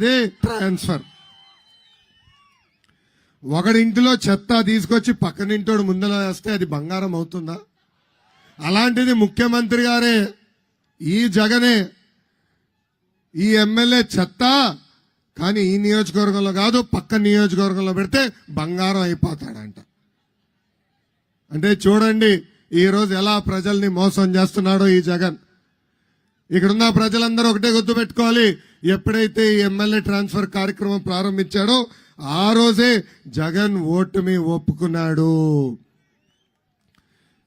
అదే ట్రాన్స్ఫర్ ఒకడి ఇంటిలో చెత్త తీసుకొచ్చి పక్కనింటోడు ముందర వేస్తే అది బంగారం అవుతుందా? అలాంటిది ముఖ్యమంత్రి గారే ఈ జగనే ఈ ఎమ్మెల్యే చెత్త కానీ ఈ నియోజకవర్గంలో కాదు పక్క నియోజకవర్గంలో పెడితే బంగారం అయిపోతాడంట. అంటే చూడండి ఈరోజు ఎలా ప్రజల్ని మోసం చేస్తున్నాడో ఈ జగన్. ఇక్కడున్న ప్రజలందరూ ఒకటే గుర్తు పెట్టుకోవాలి. ఎప్పుడైతే ఈ ఎమ్మెల్యే ట్రాన్స్ఫర్ కార్యక్రమం ప్రారంభించాడో ఆ రోజే జగన్ ఓటుమి ఒప్పుకున్నాడు.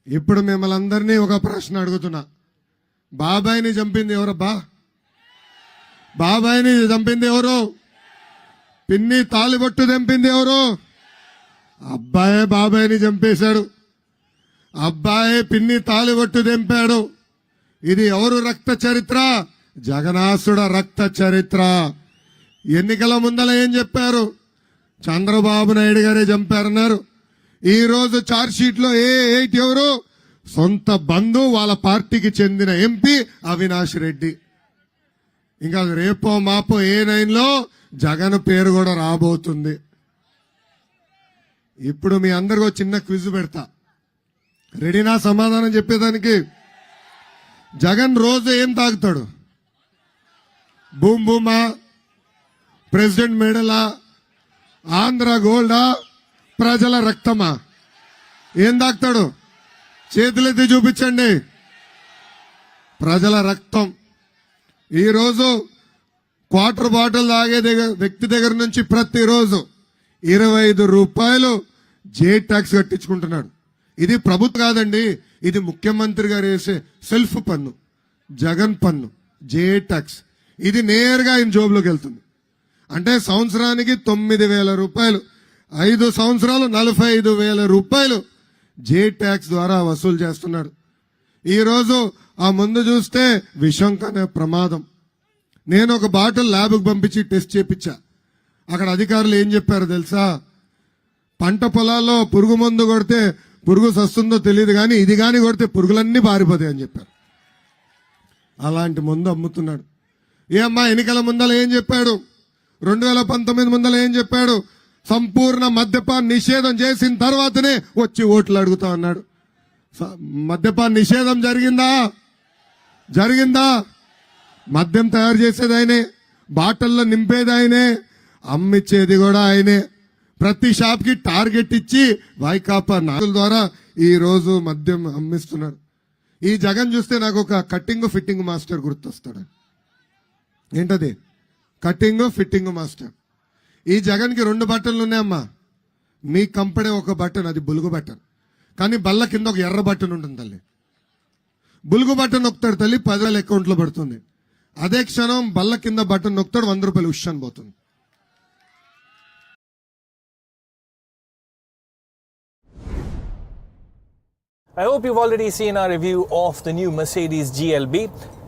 ఇప్పుడు మిమ్మల్ని అందరినీ ఒక ప్రశ్న అడుగుతున్నా. బాబాయిని చంపింది ఎవరబ్బా బాబాయిని చంపింది ఎవరు? పిన్ని తాలిబొట్టు చంపింది ఎవరు? అబ్బాయే బాబాయిని చంపేశాడు. అబ్బాయే పిన్ని తాలిబొట్టు తెంపాడు. ఇది ఎవరు రక్త చరిత్ర? జగనాసుడ రక్త చరిత్ర. ఎన్నికల ముందల ఏం చెప్పారు? చంద్రబాబు నాయుడు గారే చంపారన్నారు. ఈరోజు రోజు లో ఏ ఎయిట్ ఎవరు? సొంత బంధు వాళ్ళ పార్టీకి చెందిన ఎంపీ అవినాష్ రెడ్డి. ఇంకా రేపో మాపో ఏ నైన్లో జగన్ పేరు కూడా రాబోతుంది. ఇప్పుడు మీ అందరికీ చిన్న క్విజ్ పెడతా. రెడీనా సమాధానం చెప్పేదానికి? జగన్ రోజు ఏం తాగుతాడు? బూమ్ బూమా ప్రెసిడెంట్ మెడలా? ఆంధ్ర గోల్డా? ప్రజల రక్తమా? ఏం తాగుతాడు? చేతులెత్తి చూపించండి. ప్రజల రక్తం. ఈరోజు క్వార్టర్ బాటిల్ తాగే దగ్గర వ్యక్తి దగ్గర నుంచి ప్రతిరోజు ఇరవై ఐదు రూపాయలు జే ట్యాక్స్ కట్టించుకుంటున్నాడు. ఇది ప్రభుత్వం కాదండి ఇది ముఖ్యమంత్రి గారు వేసే సెల్ఫ్ పన్ను జగన్ పన్ను జే ట్యాక్స్ ఇది నేరుగా ఆయన జోబులోకి వెళ్తుంది. అంటే సంవత్సరానికి తొమ్మిది వేల రూపాయలు ఐదు సంవత్సరాలు నలభై ఐదు వేల రూపాయలు జే ట్యాక్స్ ద్వారా వసూలు చేస్తున్నాడు. ఈరోజు ఆ ముందు చూస్తే విషం కనే ప్రమాదం. నేను ఒక బాటిల్ ల్యాబ్కి పంపించి టెస్ట్ చేపించా. అక్కడ అధికారులు ఏం చెప్పారు తెలుసా? పంట పొలాల్లో పురుగు మందు కొడితే పురుగు సస్తుందో తెలియదు కానీ ఇది కానీ కొడితే పురుగులన్నీ పారిపోతాయి అని చెప్పారు. అలాంటి మందు అమ్ముతున్నాడు. ఏ అమ్మా ఎన్నికల ముందల ఏం చెప్పాడు? రెండు వేల పంతొమ్మిది ముందల ఏం చెప్పాడు? సంపూర్ణ మద్యపాన్ నిషేధం చేసిన తర్వాతనే వచ్చి ఓట్లు అడుగుతా అన్నాడు. స- మద్యపాన్ నిషేధం జరిగిందా? జరిగిందా? మద్యం తయారు చేసేది ఆయనే బాటల్లో నింపేది ఆయనే అమ్మిచ్చేది కూడా ఆయనే. ప్రతి షాప్కి టార్గెట్ ఇచ్చి వైకాపా నాయకుల ద్వారా ఈ రోజు మద్యం అమ్మిస్తున్నాడు ఈ జగన్ చూస్తే నాకు ఒక కట్టింగ్ ఫిట్టింగ్ మాస్టర్ గుర్తొస్తాడు. ఏంటది? Cutting fitting master. ఈ జగన్కి రెండు బట్టలు ఉన్నాయమ్మా మీ కంపెనీ ఒక బటన్ అది బులుగు బటన్. కానీ బల్ల కింద ఒక ఎర్ర బటన్ ఉంటుంది తల్లి. బులుగు బటన్ నొక్కుతాడు తల్లి పదివేల అకౌంట్లో పడుతుంది. అదే క్షణం బల్ల కింద బటన్ నొక్కుతాడు వంద రూపాయలు ఉష్ పోతుంది. I hope you've already seen our review of the new Mercedes GLB.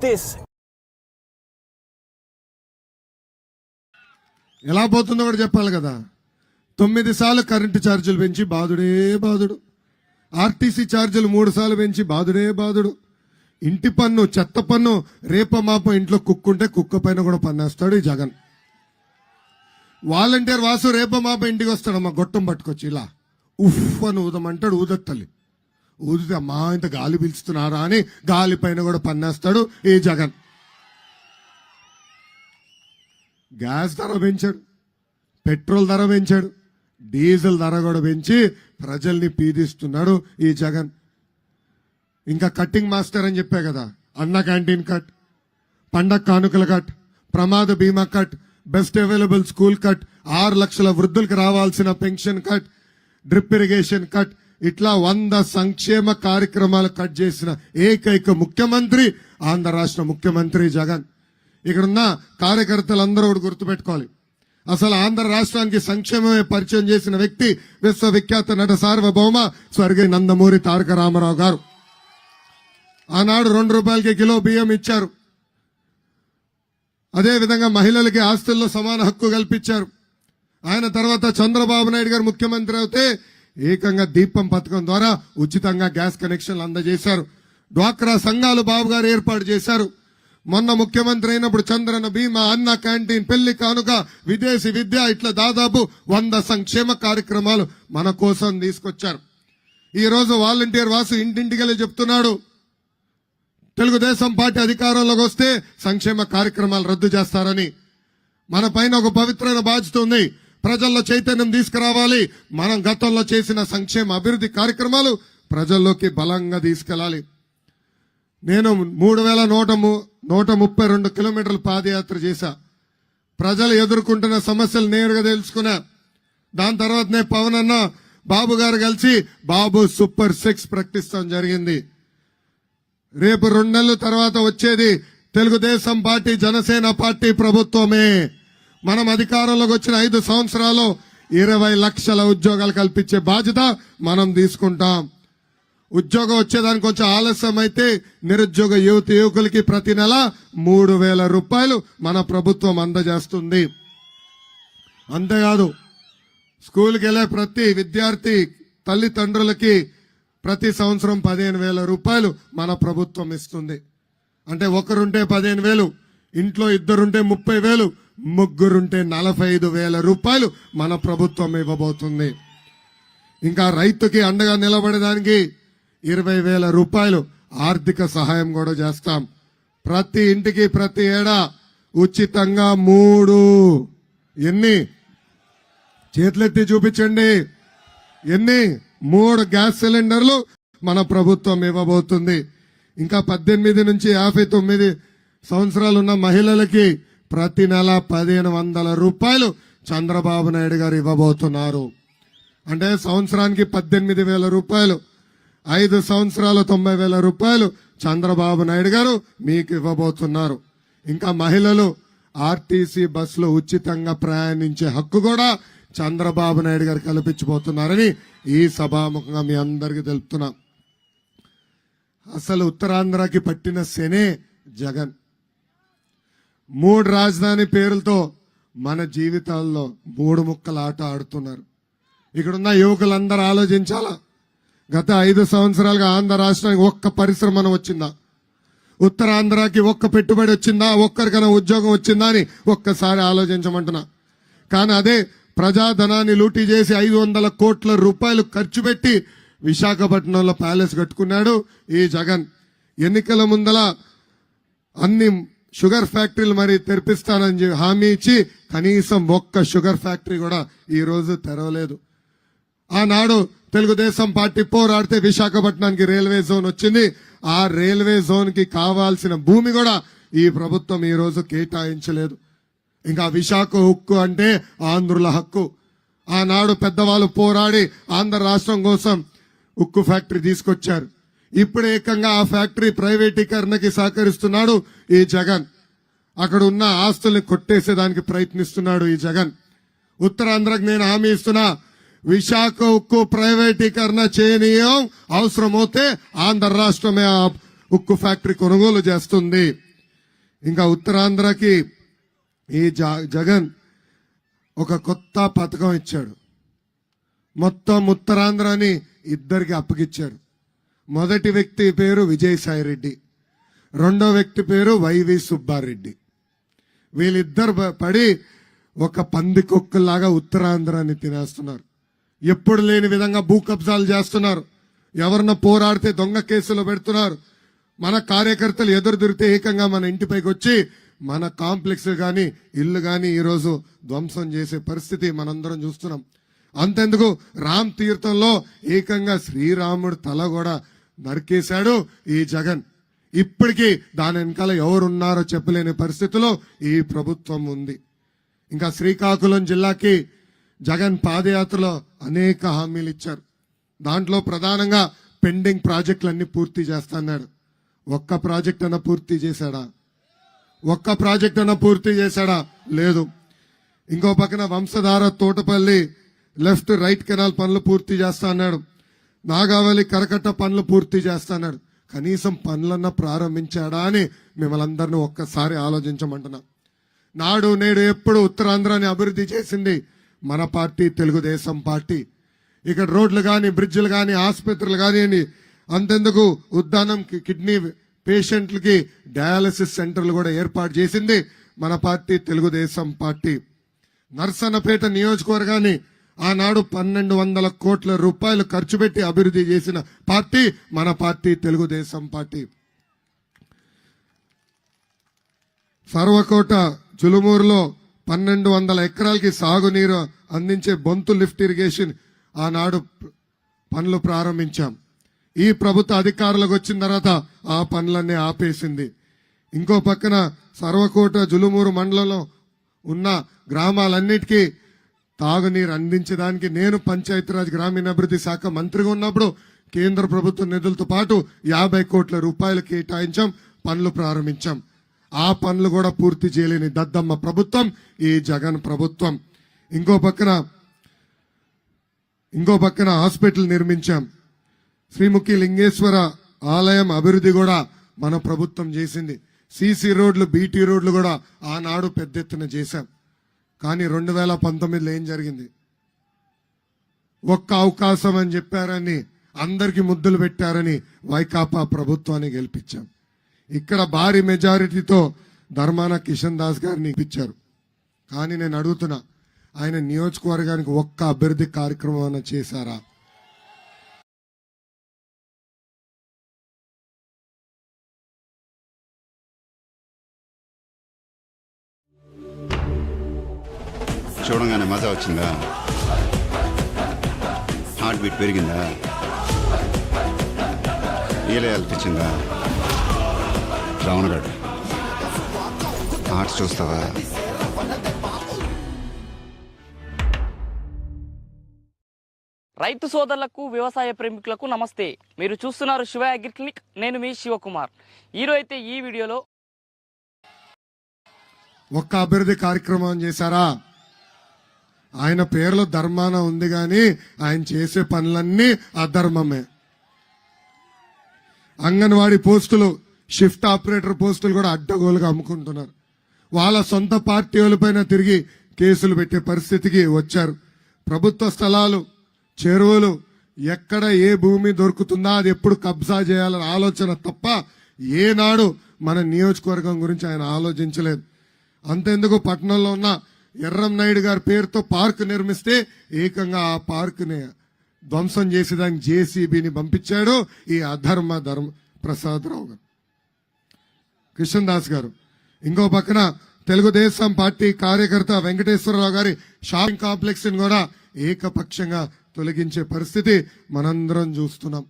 This ఎలా పోతుందో కూడా చెప్పాలి కదా. తొమ్మిది సార్లు కరెంటు ఛార్జీలు పెంచి బాధుడే బాధుడు. ఆర్టీసీ ఛార్జీలు మూడు సార్లు పెంచి బాధుడే బాధుడు. ఇంటి పన్ను చెత్త పన్ను రేప మాప ఇంట్లో కుక్కుంటే కుక్క పైన కూడా పన్నేస్తాడు ఈ జగన్. వాలంటీర్ వాసు రేప మాప ఇంటికి వస్తాడమ్మా గొట్టం పట్టుకొచ్చి ఇలా. ఉఫ్ అని ఊదమంటాడు ఊదత్తల్లి. ఊరితే ఊదితే అమ్మా ఇంత గాలి పీల్చుతున్నారా అని గాలి పైన కూడా పన్నేస్తాడు ఈ జగన్. గ్యాస్ ధర పెంచాడు పెట్రోల్ ధర పెంచాడు డీజిల్ ధర కూడా పెంచి ప్రజల్ని పీడిస్తున్నాడు ఈ జగన్. ఇంకా కట్టింగ్ మాస్టర్ అని చెప్పే కదా అన్న క్యాంటీన్ కట్ పండగ కానుకల కట్ ప్రమాద బీమా cut best available school cut ఆరు లక్షల వృద్ధులకు రావాల్సిన pension cut drip irrigation cut ఇట్లా వంద సంక్షేమ కార్యక్రమాలు కట్ చేసిన ఏకైక ముఖ్యమంత్రి ఆంధ్ర రాష్ట్ర ముఖ్యమంత్రి జగన్. ఇక్కడున్న కార్యకర్తలందరూ కూడా గుర్తుపెట్టుకోవాలి. అసలు ఆంధ్ర రాష్ట్రానికి సంక్షేమమే పరిచయం చేసిన వ్యక్తి విశ్వవిఖ్యాత నట సార్వభౌమ స్వర్గీయ నందమూరి తారక రామారావు గారు. ఆనాడు రెండు రూపాయలకి కిలో బియ్యం ఇచ్చారు. అదేవిధంగా మహిళలకి ఆస్తుల్లో సమాన హక్కు కల్పించారు. ఆయన తర్వాత చంద్రబాబు నాయుడు గారు ముఖ్యమంత్రి అయితే ఏకంగా దీపం పథకం ద్వారా ఉచితంగా గ్యాస్ కనెక్షన్లు అందజేశారు. డ్వాక్రా సంఘాలు బాబు గారు ఏర్పాటు చేశారు. మొన్న ముఖ్యమంత్రి అయినప్పుడు చంద్రన భీమా అన్న క్యాంటీన్ పెళ్ళి కానుక విదేశీ విద్య ఇట్లా దాదాపు వంద సంక్షేమ కార్యక్రమాలు మన కోసం తీసుకొచ్చారు. ఈ రోజు వాలంటీర్ వాసు ఇంటింటికెళ్ళి చెప్తున్నాడు. తెలుగుదేశం పార్టీ అధికారంలోకి వస్తే సంక్షేమ కార్యక్రమాలు రద్దు చేస్తారని. మన పైన ఒక పవిత్రమైన బాధ్యత ఉంది. ప్రజల్లో చైతన్యం తీసుకురావాలి. మనం గతంలో చేసిన సంక్షేమ అభివృద్ధి కార్యక్రమాలు ప్రజల్లోకి బలంగా తీసుకెళ్ళాలి. నేను మూడు వేల నూట ము- నూట ముప్పై రెండు కిలోమీటర్ల పాదయాత్ర చేశా. ప్రజలు ఎదుర్కొంటున్న సమస్యలు నేరుగా తెలుసుకున్నా. దాని తర్వాత నేను పవన్ అన్న బాబు గారు కలిసి బాబు సూపర్ సిక్స్ ప్రకటిస్తాం జరిగింది. రేపు రెండు నెలల తర్వాత వచ్చేది తెలుగుదేశం పార్టీ జనసేన పార్టీ ప్రభుత్వమే. మనం అధికారంలోకి వచ్చిన ఐదు సంవత్సరాలు ఇరవై లక్షల ఉద్యోగాలు కల్పించే బాధ్యత మనం తీసుకుంటాం. ఉద్యోగం వచ్చేదానికి కొంచెం ఆలస్యం అయితే నిరుద్యోగ యువత యువకులకి ప్రతి నెల మూడు వేల రూపాయలు మన ప్రభుత్వం అందజేస్తుంది. అంతేకాదు స్కూల్కి వెళ్ళే ప్రతి విద్యార్థి తల్లిదండ్రులకి ప్రతి సంవత్సరం పదిహేను వేల రూపాయలు మన ప్రభుత్వం ఇస్తుంది. అంటే ఒకరుంటే పదిహేను వేలు ఇంట్లో ఇద్దరుంటే ముప్పై వేలు ముగ్గురుంటే నలభై ఐదు వేల రూపాయలు మన ప్రభుత్వం ఇవ్వబోతుంది. ఇంకా రైతుకి అండగా నిలబడడానికి ఇరవై వేల రూపాయలు ఆర్థిక సహాయం కూడా చేస్తాం. ప్రతి ఇంటికి ప్రతి ఏడా ఉచితంగా మూడు. ఎన్ని? చేతులెత్తి చూపించండి. ఎన్ని? మూడు గ్యాస్ సిలిండర్లు మన ప్రభుత్వం ఇవ్వబోతుంది. ఇంకా పద్దెనిమిది నుంచి యాభై తొమ్మిది సంవత్సరాలు ఉన్న మహిళలకి ప్రతి నెల పదిహేను వందల రూపాయలు చంద్రబాబు నాయుడు గారు ఇవ్వబోతున్నారు. అంటే సంవత్సరానికి పద్దెనిమిది వేల రూపాయలు ఐదు సంవత్సరాలు తొంభై వేల రూపాయలు చంద్రబాబు నాయుడు గారు మీకు ఇవ్వబోతున్నారు. ఇంకా మహిళలు ఆర్టీసీ బస్సులో ఉచితంగా ప్రయాణించే హక్కు కూడా చంద్రబాబు నాయుడు గారు కల్పించబోతున్నారని ఈ సభాముఖంగా మీ అందరికీ తెలుపుతున్నా. అసలు ఉత్తరాంధ్రకి పట్టిన శనే జగన్. మూడు రాజధాని పేరులతో మన జీవితాల్లో మూడు ముక్కల ఆట ఆడుతున్నారు. ఇక్కడున్న యువకులందరూ ఆలోచించాలా? గత ఐదు సంవత్సరాలుగా ఆంధ్ర రాష్ట్రానికి ఒక్క పరిశ్రమ వచ్చిందా? ఉత్తరాంధ్రకి ఒక్క పెట్టుబడి వచ్చిందా? ఒక్కరికైనా ఉద్యోగం వచ్చిందా అని ఒక్కసారి ఆలోచించమంటున్నా. కానీ అదే ప్రజాధనాన్ని లూటీ చేసి ఐదు వందల కోట్ల రూపాయలు ఖర్చు పెట్టి విశాఖపట్నంలో ప్యాలెస్ కట్టుకున్నాడు ఈ జగన్. ఎన్నికల ముందల అన్ని షుగర్ ఫ్యాక్టరీలు మరి తెరిపిస్తానని చెప్పి హామీ ఇచ్చి కనీసం ఒక్క షుగర్ ఫ్యాక్టరీ కూడా ఈ రోజు తెరవలేదు. ఆనాడు తెలుగుదేశం పార్టీ పోరాడితే విశాఖపట్నానికి రైల్వే జోన్ వచ్చింది. ఆ రైల్వే జోన్కి కావాల్సిన భూమి కూడా ఈ ప్రభుత్వం ఈ రోజు కేటాయించలేదు. ఇంకా విశాఖ హక్కు అంటే ఆంధ్రుల హక్కు. ఆనాడు పెద్దవాళ్ళు పోరాడి ఆంధ్ర రాష్ట్రం కోసం ఉక్కు ఫ్యాక్టరీ తీసుకొచ్చారు. ఇప్పుడు ఏకంగా ఆ ఫ్యాక్టరీ ప్రైవేటీకరణకి సహకరిస్తున్నాడు ఈ జగన్. అక్కడ ఉన్న ఆస్తుల్ని కొట్టేసేదానికి ప్రయత్నిస్తున్నాడు ఈ జగన్. ఉత్తరాంధ్రకు నేను హామీ ఇస్తున్నా విశాఖ ఉక్కు ప్రైవేటీకరణ చేయనీయం అవసరమవుతే ఆంధ్ర రాష్ట్రమే ఆ ఉక్కు ఫ్యాక్టరీ కొనుగోలు చేస్తుంది. ఇంకా ఉత్తరాంధ్రకి ఈ జ- జగన్ ఒక కొత్త పథకం ఇచ్చాడు. మొత్తం ఉత్తరాంధ్రని ఇద్దరికి అప్పగిచ్చాడు. మొదటి వ్యక్తి పేరు విజయసాయి రెడ్డి రెండో వ్యక్తి పేరు వైవి సుబ్బారెడ్డి. వీళ్ళిద్దరు పడి ఒక పంది కుక్కలాగా ఉత్తరాంధ్రాన్ని తినేస్తున్నారు. ఎప్పుడు లేని విధంగా భూ కబ్జాలు చేస్తున్నారు. ఎవరిన పోరాడితే దొంగ కేసులు పెడుతున్నారు. మన కార్యకర్తలు ఎదురు దొరికితే ఏకంగా మన ఇంటిపైకి వచ్చి మన కాంప్లెక్స్ కానీ ఇల్లు కానీ ఈరోజు ధ్వంసం చేసే పరిస్థితి మనందరం చూస్తున్నాం. అంతెందుకు రామ్ తీర్థంలో ఏకంగా శ్రీరాముడు తల కూడా నరికేశాడు ఈ జగన్. ఇప్పటికీ దాని వెనకాల ఎవరున్నారో చెప్పలేని పరిస్థితిలో ఈ ప్రభుత్వం ఉంది. ఇంకా శ్రీకాకుళం జిల్లాకి జగన్ పాదయాత్రలో అనేక హామీలు ఇచ్చారు. దాంట్లో ప్రధానంగా పెండింగ్ ప్రాజెక్టులన్నీ పూర్తి చేస్తాన్నాడు. ఒక్క ప్రాజెక్ట్ అన్న పూర్తి చేశాడా? ఒక్క ప్రాజెక్ట్ అన్న పూర్తి చేశాడా? లేదు. ఇంకో పక్కన Vamsadhara Thotapalli left right canal పనులు పూర్తి చేస్తా అన్నాడు నాగావళి కరకట్ట పనులు పూర్తి చేస్తా కనీసం పనులన్నా ప్రారంభించాడా అని మిమ్మల్ని అందరినీ ఒక్కసారి ఆలోచించమంటున్నా. నాడు నేడు ఎప్పుడు ఉత్తరాంధ్రాన్ని అభివృద్ధి చేసింది మన పార్టీ తెలుగుదేశం పార్టీ. ఇక్కడ రోడ్లు కానీ బ్రిడ్జ్లు కానీ ఆసుపత్రులు కానీ అంతెందుకు ఉద్దానం కి- కిడ్నీ పేషెంట్లకి డయాలసిస్ సెంటర్లు కూడా ఏర్పాటు చేసింది మన పార్టీ తెలుగుదేశం పార్టీ. నర్సన్నపేట నియోజకవర్గాన్ని ఆనాడు పన్నెండు వందల కోట్ల రూపాయలు ఖర్చు పెట్టి అభివృద్ధి చేసిన పార్టీ మన పార్టీ తెలుగుదేశం పార్టీ. సర్వకోట చులుమూరులో పన్నెండు వందల ఎకరాలకి సాగునీరు అందించే బొంతు లిఫ్ట్ ఇరిగేషన్ ఆనాడు పనులు ప్రారంభించాం. ఈ ప్రభుత్వ అధికారులకు వచ్చిన తర్వాత ఆ పనులన్నీ ఆపేసింది. ఇంకో పక్కన సర్వకోట జులుమూరు మండలంలో ఉన్న గ్రామాలన్నిటికీ తాగునీరు అందించడానికి నేను పంచాయతీరాజ్ గ్రామీణాభివృద్ధి శాఖ మంత్రిగా ఉన్నప్పుడు కేంద్ర ప్రభుత్వ నిధులతో పాటు యాభై కోట్ల రూపాయలు కేటాయించాం పనులు ప్రారంభించాం. ఆ పనులు కూడా పూర్తి చేయలేని దద్దమ్మ ప్రభుత్వం ఈ జగన్ ప్రభుత్వం. ఇంకో పక్కన ఇంకో పక్కన హాస్పిటల్ నిర్మించాం. శ్రీముఖి లింగేశ్వర ఆలయం అభివృద్ధి కూడా మన ప్రభుత్వం చేసింది. సీసీ రోడ్లు బీటీ రోడ్లు కూడా ఆనాడు పెద్ద ఎత్తున చేశాం. కానీ రెండు వేల పంతొమ్మిదిలో ఏం జరిగింది? ఒక్క అవకాశం అని చెప్పారని అందరికీ ముద్దులు పెట్టారని వైకాపా ప్రభుత్వాన్ని గెలిపించాం. ఇక్కడ భారీ మెజారిటీతో ధర్మాన కిషన్ దాస్ గారిని ఇప్పించారు. కానీ నేను అడుగుతున్నా ఆయన నియోజకవర్గానికి ఒక్క అభివృద్ధి కార్యక్రమం చేశారా? మజా వచ్చిందా? హార్ట్ బీట్ పెరిగిందా? ఈలయాలనిపించిందా రావణగాడు హార్ట్స్ చూస్తావా? రైతు సోదరులకు వ్యవసాయ ప్రేమికులకు నమస్తే. మీరు చూస్తున్నారు శివ అగ్రి క్లినిక్. నేను మీ శివకుమార్. ఈరోజు అయితే ఈ వీడియోలో ఒక్క అభివృద్ధి కార్యక్రమం చేశారా? ఆయన పేర్లో ధర్మాన ఉంది కానీ ఆయన చేసే పనులన్నీ అధర్మమే. అంగన్వాడీ పోస్టులు షిఫ్ట్ ఆపరేటర్ పోస్టులు కూడా అడ్డగోలుగా అమ్ముకుంటున్నారు. వాళ్ళ సొంత పార్టీ వాళ్ళపైన తిరిగి కేసులు పెట్టే పరిస్థితికి వచ్చారు. ప్రభుత్వ స్థలాలు చెరువులు ఎక్కడ ఏ భూమి దొరుకుతుందా అది ఎప్పుడు కబ్జా చేయాలని ఆలోచన తప్ప ఏనాడు మన నియోజకవర్గం గురించి ఆయన ఆలోచించలేదు. అంతెందుకు పట్టణంలో ఉన్న ఎర్రం నాయుడు గారి పేరుతో పార్క్ నిర్మిస్తే ఏకంగా ఆ పార్క్ని ధ్వంసం చేసేదానికి జేసీబీని పంపించాడు ఈ అధర్మ ధర్మ ప్రసాదరావు గారు. కృష్ణదాస్ దాస్ గారు. ఇంకో పక్కన తెలుగుదేశం పార్టీ కార్యకర్త వెంకటేశ్వరరావు గారి షాపింగ్ కాంప్లెక్స్ని కూడా ఏకపక్షంగా తొలగించే పరిస్థితి మనందరం చూస్తున్నాం.